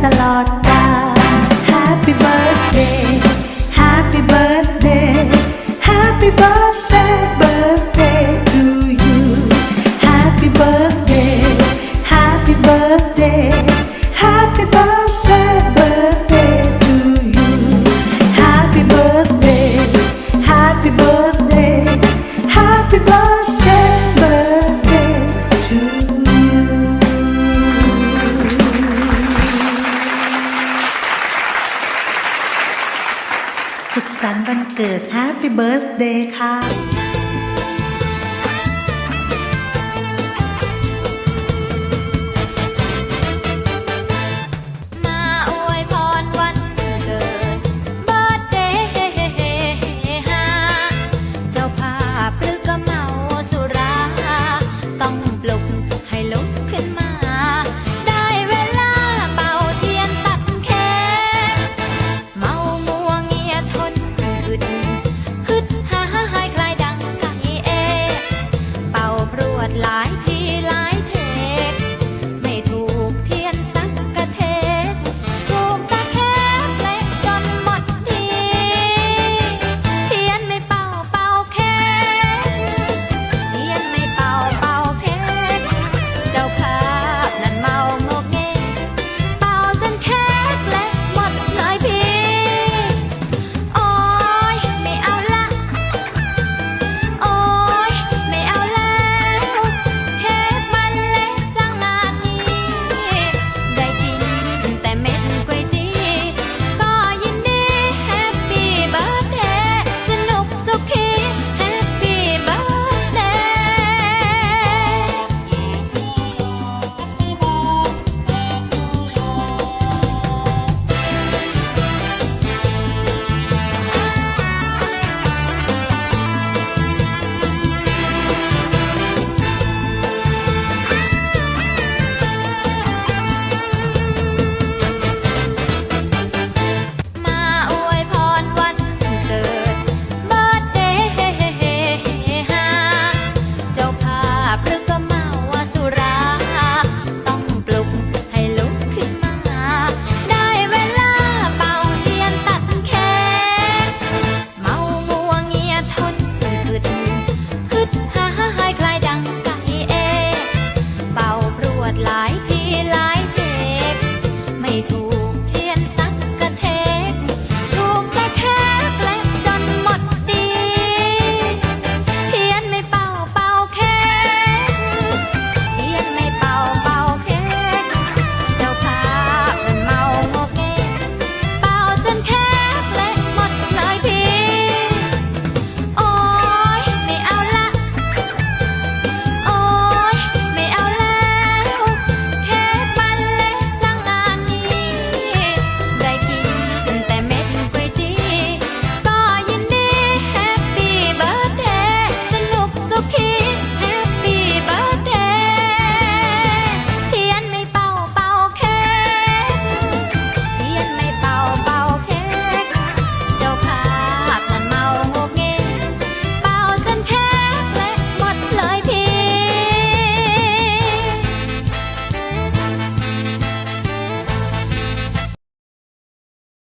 the Lord. สุขสันต์วันเกิด Happy Birthday ค่ะ